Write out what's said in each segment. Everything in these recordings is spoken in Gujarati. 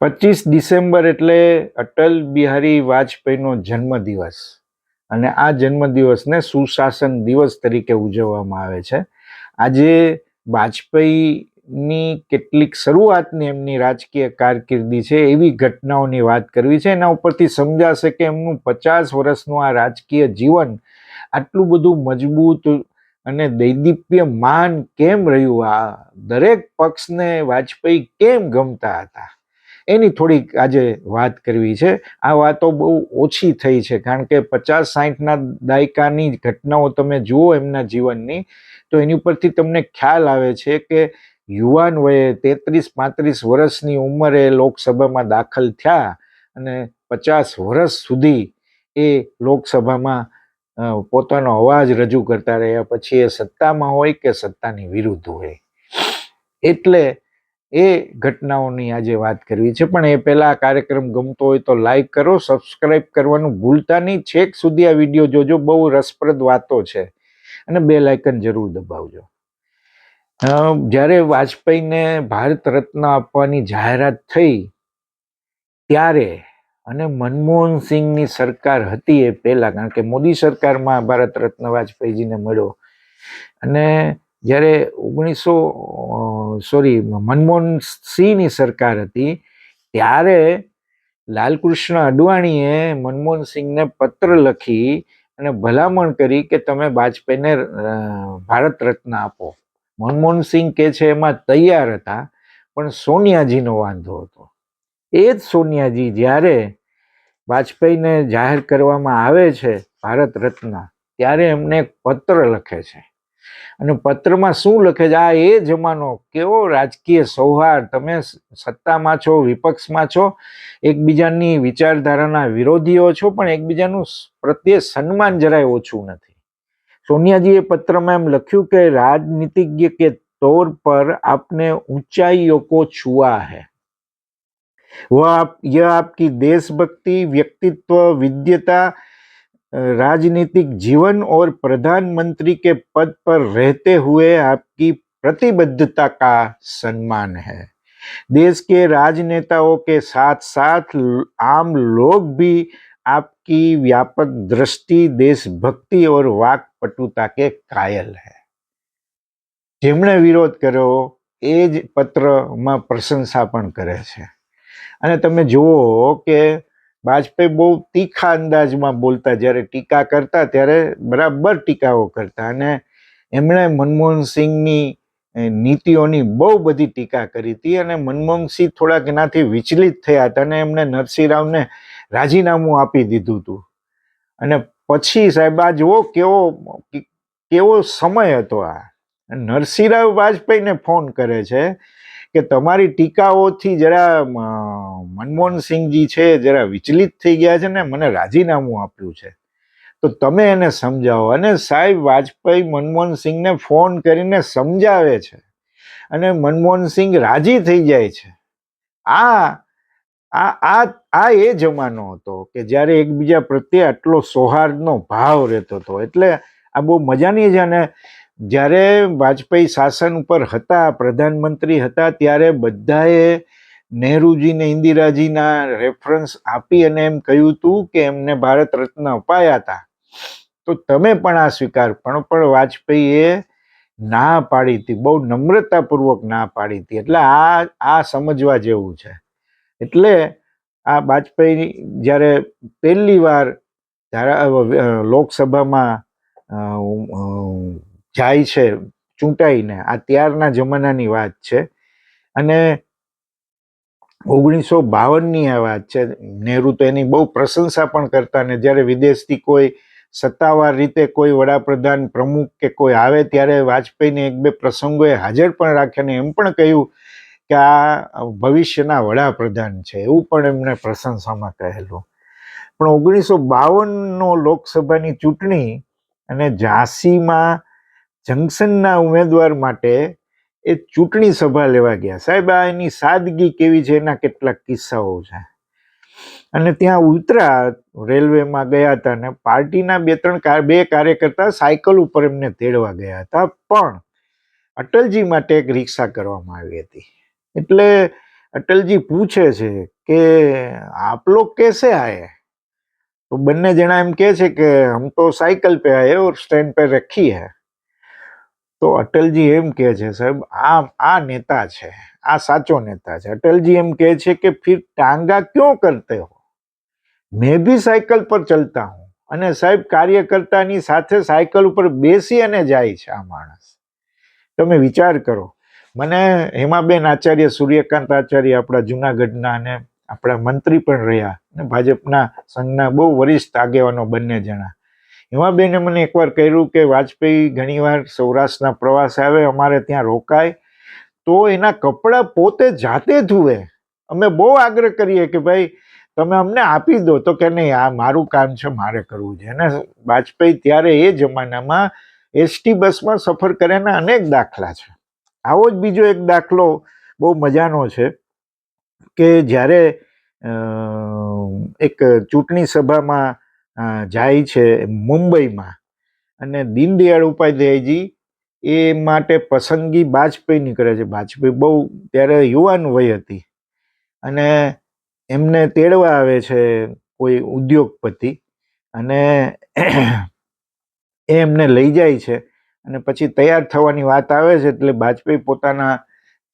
પચીસ ડિસેમ્બર એટલે અટલ બિહારી વાજપેયીનો જન્મદિવસ. અને આ જન્મદિવસને સુશાસન દિવસ તરીકે ઉજવવામાં આવે છે. આજે વાજપેયીની કેટલીક શરૂઆતની એમની રાજકીય કારકિર્દી છે, એવી ઘટનાઓની વાત કરવી છે. એના ઉપરથી સમજાશે કે એમનું પચાસ વર્ષનું આ રાજકીય જીવન આટલું બધું મજબૂત અને દૈદીપ્ય માન કેમ રહ્યું? આ દરેક પક્ષને વાજપેયી કેમ ગમતા હતા? એની થોડીક આજે વાત કરવી છે. આ વાતો બહુ ઓછી થઈ છે, કારણ કે પચાસ સાહીઠના દાયકાની ઘટનાઓ તમે જુઓ એમના જીવનની, તો એની ઉપરથી તમને ખ્યાલ આવે છે કે યુવાન વયે તેત્રીસ પાંત્રીસ વર્ષની ઉંમરે લોકસભામાં દાખલ થયા અને પચાસ વર્ષ સુધી એ લોકસભામાં પોતાનો અવાજ રજૂ કરતા રહ્યા. પછી એ સત્તામાં હોય કે સત્તાની વિરુદ્ધ હોય. એટલે એ ઘટનાઓની આજે વાત કરવી છે. પણ એ પહેલાં આ કાર્યક્રમ ગમતો હોય તો લાઈક કરો સબસ્ક્રાઈબ કરવાનું ભૂલતા નહીં. છેક સુધી આ વીડિયો જોજો, બહુ રસપ્રદ વાતો છે. અને બે લાયકન જરૂર દબાવજો. જ્યારે વાજપેયીને ભારત રત્ન આપવાની જાહેરાત થઈ, ત્યારે અને મનમોહન સિંહની સરકાર હતી એ પહેલાં, કારણ કે મોદી સરકારમાં ભારત રત્ન વાજપેયીજીને મળ્યો. અને જ્યારે ઓગણીસો સોરી, મનમોહન સિંહની સરકાર હતી, ત્યારે લાલકૃષ્ણ અડવાણીએ મનમોહન સિંહને પત્ર લખી અને ભલામણ કરી કે તમે વાજપેયીને ભારત રત્ન આપો. મનમોહન સિંહ કે છે એમાં તૈયાર હતા, પણ સોનિયાજીનો વાંધો હતો. એ જ સોનિયાજી જ્યારે વાજપેયીને જાહેર કરવામાં આવે છે ભારત રત્ન, ત્યારે એમને પત્ર લખે છે. અને પત્રમાં શું લખે છે આ એ જમાનો કેવો રાજકીય સૌહાર્દ તમે સ- સત્તામાં છો વિપક્ષમાં છો એકબીજાની વિચારધારાના વિરોધીઓ છો પણ એકબીજાનું સ- પ્રત્યે સન્માન જરાય ઓછું નથી સોનિયાજીએ પત્રમાં એમ લખ્યું કે राजनीतिज्ञ के तौर पर आपने ऊंचाइयों को छुआ है वह आप यह आपकी देशभक्ति व्यक्तित्व विद्यता अ, राजनीतिक जीवन और प्रधानमंत्री के पद पर रहते हुए आपकी प्रतिबद्धता का सम्मान है देश के राजनेताओं के साथ साथ ल- आम लोग भी आपकी व्यापक दृष्टि देशभक्ति और वाकपटुता के कायल है જેમણે વિરોધ કર્યો એ જ પત્રમાં પ્રશંસા પણ કરે છે અને તમે જુઓ કે વાજપેયી બહુ તીખા અંદાજમાં બોલતા, જ્યારે ટીકા કરતા, ત્યારે બરાબર ટીકાઓ કરતા. અને એમણે મનમોહન સિંહની નીતિઓની બહુ બધી ટીકા કરી હતી અને મનમોહનસિંહ થોડાક એનાથી વિચલિત થયા હતા અને એમણે નરસિંહરાવને રાજીનામું આપી દીધું હતું. અને પછી સાહેબ, આ જુઓ કેવો કેવો સમય હતો આ. નરસિંહરાવ વાજપેયીને ફોન કરે છે. કે તમારી ટીકાઓથી જરા મનમોહનસિંહજી મનમોહન સિંહજી છે, જરા વિચલિત થઈ ગયા છે ને મને રાજીનામું આપ્યું છે. તો તમે એને સમજાવો. અને સાહેબ, વાજપેયી મનમોહન સિંહને ફોન કરીને સમજાવે છે. અને મનમોહન સિંહ રાજી થઈ જાય છે. આ આ આ આ એ જમાનો હતો કે જ્યારે એકબીજા પ્રત્યે આટલો સૌહાર્દનો ભાવ રહેતો હતો. એટલે આ બહુ મજાની છે અને જ્યારે વાજપેયી શાસન ઉપર હતા, પ્રધાનમંત્રી હતા, ત્યારે બધાએ નહેરુજીને, ઇન્દિરાજીના રેફરન્સ આપી અને એમ કહ્યું હતું કે એમને ભારત રત્ન અપાયા હતા. તો તમે પણ આ સ્વીકાર પણ પણ વાજપેયીએ ના પાડી હતી, બહુ નમ્રતાપૂર્વક ના પાડી હતી. એટલે આ આ સમજવા જેવું છે. એટલે આ વાજપેયી જ્યારે પહેલી વાર લોકસભામાં જાય છે, ચૂંટાઈને. આ ત્યારના જમાનાની વાત છે. અને ઓગણીસો બાવનની આ વાત છે. નહેરુ તો એની બહુ પ્રશંસા પણ કરતા ને જ્યારે વિદેશથી કોઈ સત્તાવાર રીતે કોઈ વડાપ્રધાન, પ્રમુખ કે કોઈ આવે ત્યારે વાજપેયીને એક બે પ્રસંગોએ હાજર પણ રાખ્યા ને એમ પણ કહ્યું કે આ ભવિષ્યના વડાપ્રધાન છે. એવું પણ એમણે પ્રશંસામાં કહેલું. પણ ઓગણીસો બાવનનો લોકસભાની ચૂંટણી અને ઝાંસીમાં જંકશનના ઉમેદવાર માટે એ ચૂંટણી સભા લેવા ગયા. સાહેબ, આ એની સાદગી કેવી છે? એના કેટલાક કિસ્સાઓ છે. અને ત્યાં ઉતરા રેલવેમાં ગયા હતા અને પાર્ટીના બે ત્રણ બે કાર્યકર્તા સાયકલ ઉપર એમને તેડવા ગયા હતા. પણ અટલજી માટે એક રિક્ષા કરવામાં આવી હતી. એટલે અટલજી પૂછે છે કે આપ લોગ કેસે આયે? તો બંને જણા એમ કહે છે કે, હમ તો સાયકલ પે આયે ઓર સ્ટેન્ડ પર રખી હૈ. તો અટલજી એમ કહે છે, સાહેબ, આ આ નેતા છે, આ સાચો નેતા છે. અટલજી એમ કહે છે કે, ફિર ટાંગા ક્યો કરતે હો? મેં ભી સાયકલ પર ચલતા હું અને સાહેબ, કાર્યકર્તાની સાથે સાયકલ ઉપર બેસી અને જાય છે આ માણસ. તમે વિચાર કરો, મને હેમાબેન આચાર્ય, સૂર્યકાંત આચાર્ય આપણા જુનાગઢના અને આપણા મંત્રી પણ રહ્યા અને ભાજપના સંઘના બહુ વરિષ્ઠ આગેવાનો બંને જણા. હેમાબેને મને એકવાર કહ્યું કે, વાજપેયી ઘણીવાર સૌરાષ્ટ્રના પ્રવાસ આવે, અમારે ત્યાં રોકાય. તો એના કપડાં પોતે જાતે ધુવે. અમે બહુ આગ્રહ કરીએ કે, ભાઈ, તમે અમને આપી દો. તો કે, નહીં, આ મારું કામ છે, મારે કરવું છે. અને વાજપેયી ત્યારે એ જમાનામાં એસટી બસમાં સફર કર્યાના અનેક દાખલા છે. આવો જ બીજો એક દાખલો બહુ મજાનો છે કે, જ્યારે એક ચૂંટણી સભામાં જાય છે મુંબઈમાં. અને દીનદયાળ ઉપાધ્યાયજી એ માટે પસંદગી બાજપેયી કરે છે. બાજપેયી બહુ ત્યારે યુવાન વય હતી. અને એમને તેડવા આવે છે કોઈ ઉદ્યોગપતિ. અને એ એમને લઈ જાય છે. અને પછી તૈયાર થવાની વાત આવે છે એટલે બાજપેયી પોતાના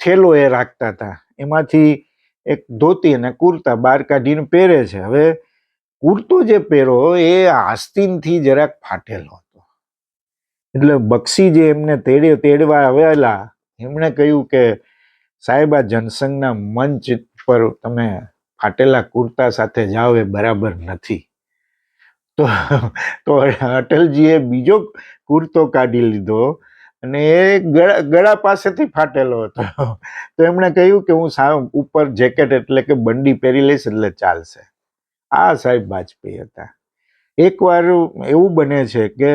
થેલો એ રાખતા હતા. એમાંથી એક ધોતી અને કુર્તા બહાર કાઢીને પહેરે છે. હવે કુર્તો જે પહેરો એ આસ્તીનથી જરાક ફાટેલો હતો. એટલે બક્ષી જે એમને તેડે તેડવા આવેલા, એમણે કહ્યું કે, સાહેબ, આ જનસંઘના મંચ પર તમે ફાટેલા કુર્તા સાથે જાઓ, એ બરાબર નથી. તો તો અટલજીએ બીજો કુર્તો કાઢી લીધો અને એ ગળા ગળા પાસેથી ફાટેલો હતો. તો એમણે કહ્યું કે, હું સાવ ઉપર જેકેટ એટલે કે બંડી પહેરી લઈશ એટલે ચાલશે. આ સાહેબ વાજપેયી હતા. એકવાર એવું બને છે કે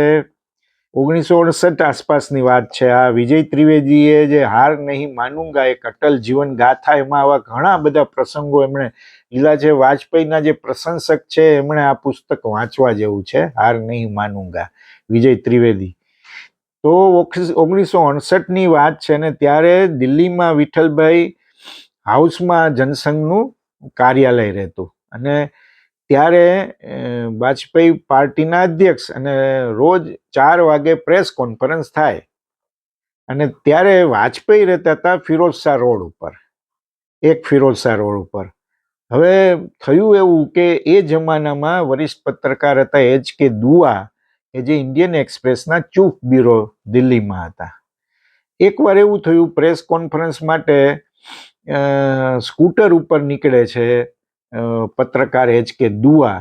ઓગણીસો અડસઠ આસપાસની વાત છે, આ વિજય ત્રિવેદીએ જે હાર નહીં માનુંગા એક અટલ જીવન ગાથા, એમાં આવા ઘણા બધા પ્રસંગો એમણે લીધા છે વાજપેયીના જે પ્રશંસક છે, એમણે આ પુસ્તક વાંચવા જેવું છે, હાર નહીં માનુંગા, વિજય ત્રિવેદી. તો ઓગણીસો અડસઠની વાત છે ને, ત્યારે દિલ્હીમાં વિઠ્ઠલભાઈ હાઉસમાં જનસંઘનું કાર્યાલય રહેતું. અને ત્યારે વાજપેયી પાર્ટીના અધ્યક્ષ અને રોજ ચાર વાગે પ્રેસ કોન્ફરન્સ થાય. અને ત્યારે વાજપેયી રહેતા હતા ફિરોજ શાહ રોડ ઉપર. એક ફિરોઝ શાહ રોડ ઉપર. હવે થયું એવું કે એ જમાનામાં વરિષ્ઠ પત્રકાર હતા એચ કે દુઆ કે જે ઇન્ડિયન એક્સપ્રેસના ચૂફ બ્યુરો દિલ્હીમાં હતા. એકવાર એવું થયું, પ્રેસ કોન્ફરન્સ માટે સ્કૂટર ઉપર નીકળે છે. પત્રકાર એચ કે દુઆ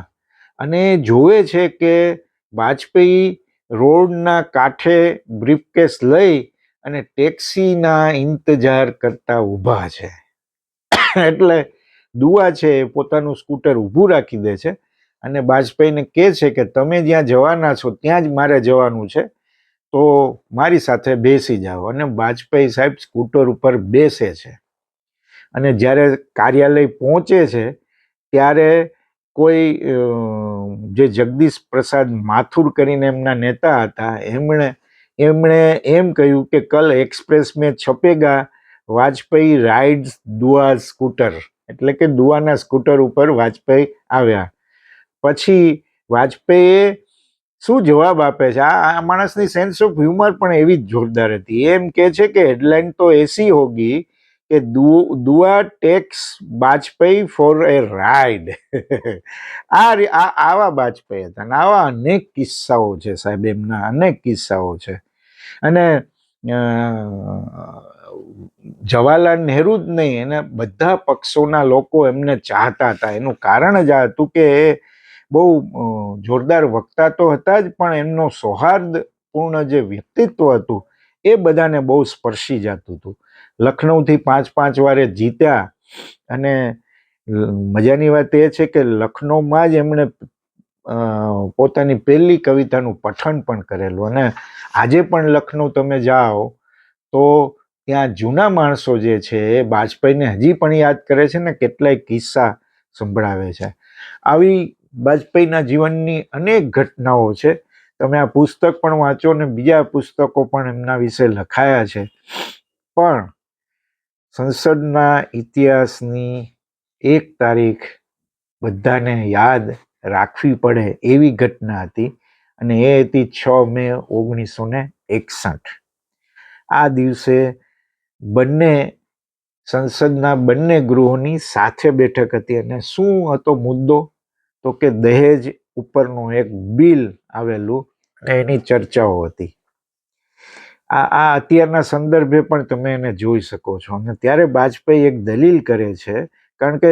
અને જોવે છે કે વાજપેયી રોડના કાંઠે બ્રીફકેસ લઈ અને ટેક્સીના ઇંતજાર કરતા ઊભા છે. એટલે દુઆ છે એ પોતાનું સ્કૂટર ઊભું રાખી દે છે અને બાજપેયીને કહે છે કે તમે જ્યાં જવાના છો ત્યાં જ મારે જવાનું છે, તો મારી સાથે બેસી જાઓ. અને વાજપેયી સાહેબ સ્કૂટર ઉપર બેસે છે અને જ્યારે કાર્યાલય પહોંચે છે ત્યારે કોઈ જે જગદીશ પ્રસાદ માથુર કરીને એમના નેતા હતા, એમણે એમણે એમ કહ્યું કે કલ એક્સપ્રેસ મેં છપેગા વાજપેયી રાઇડ્સ દુઆ સ્કૂટર, એટલે કે દુઆના સ્કૂટર ઉપર વાજપેયી આવ્યા. પછી વાજપેયીએ શું જવાબ આપે છે? આ આ માણસની સેન્સ ઓફ હ્યુમર પણ એવી જ જોરદાર હતી. એમ કે છે કે હેડલાઇન તો એસી હોગી કે Dua takes Vajpayee for a ride. આ રી- આ, આવા બાજપેયી હતા અને આવા અનેક કિસ્સાઓ છે સાહેબ, એમના અનેક કિસ્સાઓ છે. અને જવાહરલાલ નહેરુ જ નહીં, એને બધા પક્ષોના લોકો એમને ચાહતા હતા. એનું કારણ જ આ હતું કે એ બહુ જોરદાર વક્તા તો હતા જ, પણ એમનો સૌહાર્દપૂર્ણ જે વ્યક્તિત્વ હતું એ બધાને બહુ સ્પર્શી જતું હતું. લખનૌથી પાંચ પાંચ વારે જીત્યા. અને મજાની વાત એ છે કે લખનૌમાં જ એમણે પોતાની પહેલી કવિતાનું પઠન પણ કરેલું. અને આજે પણ લખનૌ તમે જાઓ તો ત્યાં જૂના માણસો જે છે એ બાજપેયીને હજી પણ યાદ કરે છે ને કેટલાય કિસ્સા સંભળાવે છે. આવી બાજપેયીના જીવનની અનેક ઘટનાઓ છે. તમે આ પુસ્તક પણ વાંચો ને બીજા પુસ્તકો પણ એમના વિશે લખાયા છે. પણ સંસદના ઇતિહાસની એક તારીખ બધાને યાદ રાખવી પડે એવી ઘટના હતી અને એ હતી છ મે ઓગણીસો ને એકસઠ. આ દિવસે બંને સંસદના બંને ગૃહોની સાથે બેઠક હતી અને શું હતો મુદ્દો? તો કે દહેજ ઉપરનું એક બિલ આવેલું અને એની ચર્ચાઓ હતી. આ આ અત્યારના સંદર્ભે પણ તમે એને જોઈ શકો છો. અને ત્યારે વાજપેયી એક દલીલ કરે છે, કારણ કે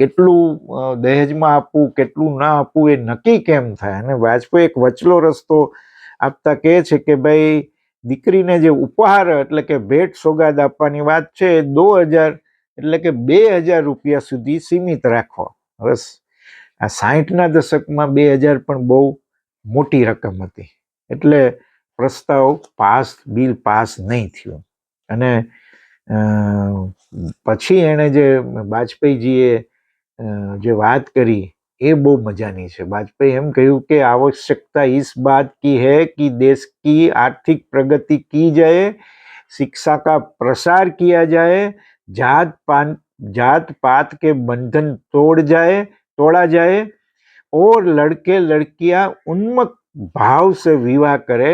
કેટલું દહેજમાં આપવું, કેટલું ના આપવું એ નક્કી કેમ થાય? અને વાજપેયી એક વચલો રસ્તો આપતા કહે છે કે ભાઈ, દીકરીને જે ઉપહાર એટલે કે ભેટ સોગાદ આપવાની વાત છે એ દો હજાર એટલે કે બે હજાર રૂપિયા સુધી સીમિત રાખો. બસ. આ સાહીઠના દશકમાં બે હજાર પણ બહુ મોટી રકમ હતી. એટલે પ્રસ્તાવ પાસ બિલ પાસ નહીં થયું અને અ, પછી એણે જે વાજપેયીજીએ અ, જે વાત કરી એ બહુ મજાની છે વાજપેયી એમ કહ્યું કે આવશ્યકતા इस बात की है कि देश की आर्थिक प्रगति की जाए शिक्षा का प्रसार किया जाए जात पात जात पात के बंधन तोड़ जाए तोड़ा जाए और लड़के लड़कियां उन्मक भाव से विवाह करें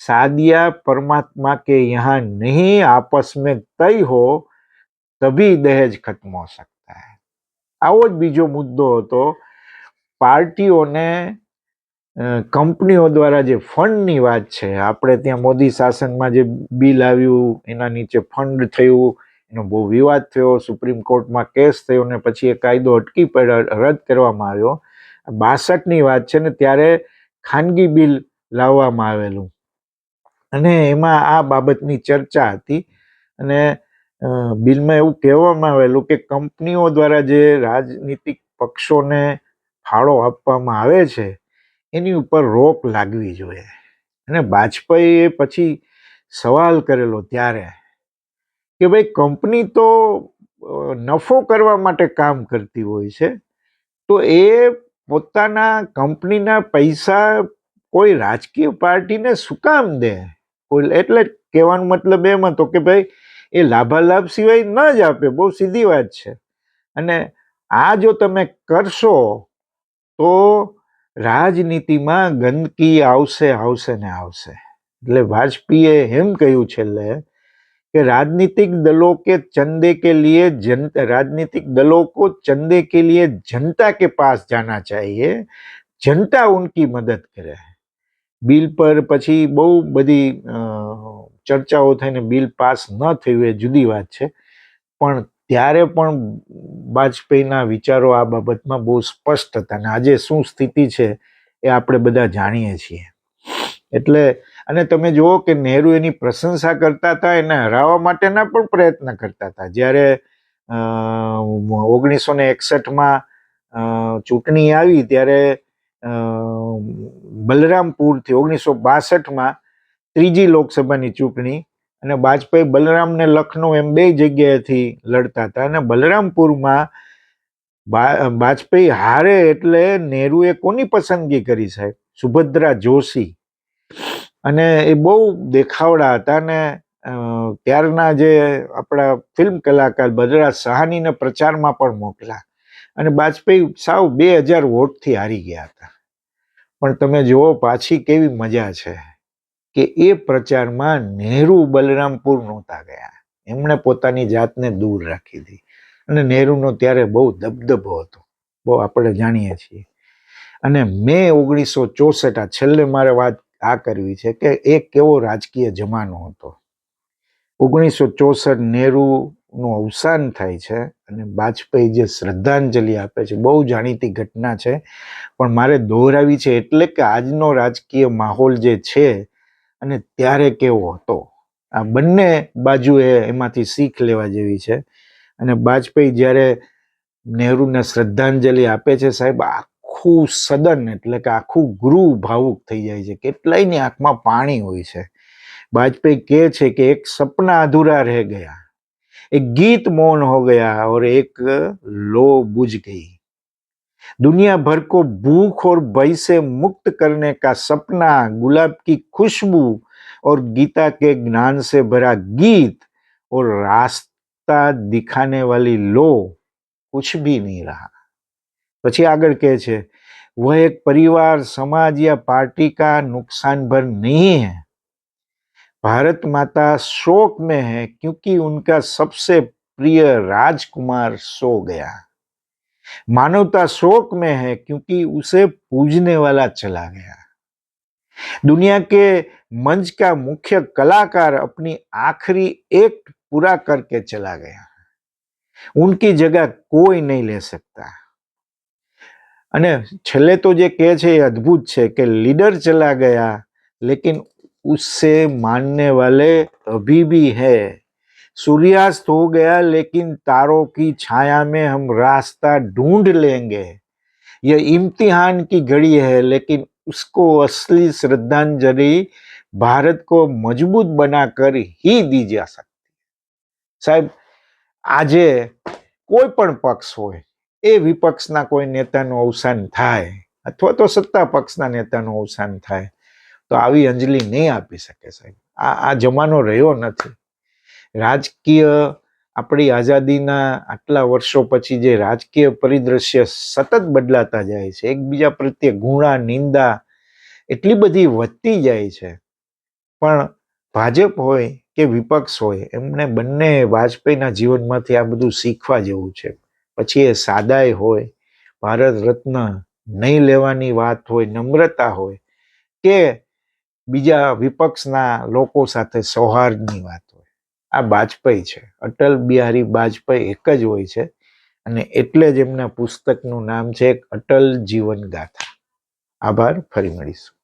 शादियां परमात्मा के यहाँ नहीं आपस में तय हो तभी दहेज खत्म हो सकता है આવો જ બીજો મુદ્દો હતો પાર્ટીઓને અ, કંપનીઓ દ્વારા જે ફંડની વાત છે આપણે ત્યાં મોદી શાસનમાં જે બિલ આવ્યું એના નીચે ફંડ થયું એનો બહુ વિવાદ થયો સુપ્રીમ કોર્ટમાં કેસ થયો ને પછી એ કાયદો અટકી પડ્યો રદ કરવામાં આવ્યો બાસઠની વાત છે ને ત્યારે ખાનગી બિલ લાવવામાં આવેલું અને એમાં આ બાબતની ચર્ચા હતી. અને બિલમાં એવું કહેવામાં આવેલું કે કંપનીઓ દ્વારા જે રાજનીતિક પક્ષોને ફાળો આપવામાં આવે છે, એની ઉપર રોક લાગવી જોઈએ. અને વાજપેયીએ પછી સવાલ કરેલો ત્યારે કે ભાઈ, કંપની તો નફો કરવા માટે કામ કરતી હોય છે, તો એ પોતાના કંપનીના પૈસા કોઈ રાજકીય પાર્ટીને શું કામ દે? કોઈ એટલે કહેવાનો મતલબ એમ હતો કે ભાઈ એ લાભાલાભ સિવાય ન જ આપે બહુ સીધી વાત છે અને આ જો તમે કરશો તો રાજનીતિમાં ગંદકી આવશે આવશે ને આવશે એટલે વાજપેયીએ એમ કહ્યું છેલ્લે कि राजनीतिक दलों के चंदे के लिए जन राजनीतिक दलों को चंदे के लिए जनता के पास जाना चाहिए जनता उनकी मदद करे બિલ પર પછી બહુ બધી ચર્ચાઓ થઈને બિલ પાસ ન થયું એ જુદી વાત છે. પણ ત્યારે પણ વાજપેયીના વિચારો આ બાબતમાં બહુ સ્પષ્ટ હતા અને આજે શું સ્થિતિ છે એ આપણે બધા જાણીએ છીએ. એટલે, અને તમે જુઓ કે નહેરુ એની પ્રશંસા કરતા હતા, એને હરાવવા માટેના પણ પ્રયત્ન કરતા હતા. જ્યારે ઓગણીસો ને એકસઠમાં ચૂંટણી આવી ત્યારે બલરામપુરથી ઓગણીસો બાસઠમાં ત્રીજી લોકસભાની ચૂંટણી અને વાજપેયી બલરામને લખનઉ લખનૌ એમ બે જગ્યાએથી લડતા હતા અને બલરામપુરમાં વાજપેયી હારે એટલે નહેરુએ કોની પસંદગી કરી સાહેબ? સુભદ્રા જોશી. અને એ બહુ દેખાવડા હતા ને ત્યારના જે આપણા ફિલ્મ કલાકાર બદરા સહાનીને પ્રચારમાં પણ મોકલા. અને બાજપેયી સાવ બે હજાર વોટથી હારી ગયા હતા. પણ તમે જુઓ પાછી કેવી મજા છે કે એ પ્રચારમાં નહેરુ બલરામપુર નહોતા ગયા. એમણે પોતાની જાતને દૂર રાખી હતી અને નહેરુનો ત્યારે બહુ દબદબો હતો. બહુ આપણે જાણીએ છીએ. અને મે ઓગણીસો ચોસઠ આ છેલ્લે મારે વાત આ કરવી છે કે એ કેવો રાજકીય જમાનો હતો. ઓગણીસો ચોસઠ નું અવસાન થાય છે અને બાજપેયી જે શ્રદ્ધાંજલિ આપે છે, બહુ જાણીતી ઘટના છે. પણ મારે દોહરાવી છે એટલે કે આજનો રાજકીય માહોલ જે છે અને ત્યારે કેવો હતો. આ બંને બાજુએ એમાંથી શીખ લેવા જેવી છે અને વાજપેયી જ્યારે નહેરુને શ્રદ્ધાંજલિ આપે છે સાહેબ, આખું સદન એટલે કે આખું ગૃહ ભાવુક થઈ જાય છે. કેટલાયની આંખમાં પાણી હોય છે. વાજપેયી કહે છે કે એક સપના અધૂરા રહે ગયા. एक गीत मौन हो गया और एक लो बुझ गई दुनिया भर को भूख और भय से मुक्त करने का सपना गुलाब की खुशबू और गीता के ज्ञान से भरा गीत और रास्ता दिखाने वाली लो कुछ भी नहीं रहा પછી આગળ કહે છે वह एक परिवार समाज या पार्टी का नुकसान भर नहीं है भारत माता शोक में है क्योंकि उनका सबसे प्रिय राजकुमार सो गया मानवता शोक में है क्योंकि उसे पूजने वाला चला गया दुनिया के मंच का मुख्य कलाकार अपनी आखिरी एक्ट पूरा करके चला गया उनकी जगह कोई नहीं ले सकता અને છેલ્લે તો જે કહે છે એ અદ્ભુત છે કે લીડર ચલા गया लेकिन उससे मानने वाले अभी भी है सूर्यास्त हो गया लेकिन तारों की छाया में हम रास्ता ढूंढ लेंगे यह इम्तिहान की घड़ी है लेकिन उसको असली श्रद्धांजलि भारत को मजबूत बनाकर ही दी जा सकती સાહેબ આજે કોઈ પણ પક્ષ હોય એ વિપક્ષના કોઈ નેતાનું અવસાન થાય અથવા તો સત્તા પક્ષના નેતાનું અવસાન થાય તો આવી અંજલિ નહીં આપી શકે સાહેબ. આ આ જમાનો રહ્યો નથી. રાજકીય આપણી આઝાદીના આટલા વર્ષો પછી જે રાજકીય પરિદ્રશ્ય સતત બદલાતા જાય છે, એકબીજા પ્રત્યે ગુણા નિંદા એટલી બધી વધતી જાય છે. પણ ભાજપ હોય કે વિપક્ષ હોય, એમને બંને વાજપેયીના જીવનમાંથી આ બધું શીખવા જેવું છે. પછી એ સાદાઈ હોય, ભારત રત્ન નહીં લેવાની વાત હોય, નમ્રતા હોય કે બીજા વિપક્ષના લોકો સાથે સૌહાર્દની વાત હોય. આ વાજપેયી છે. અટલ બિહારી વાજપેયી એક જ હોય છે અને એટલે જ એમના પુસ્તકનું નામ છે અટલ જીવન ગાથા. આભાર. ફરી મળીશું.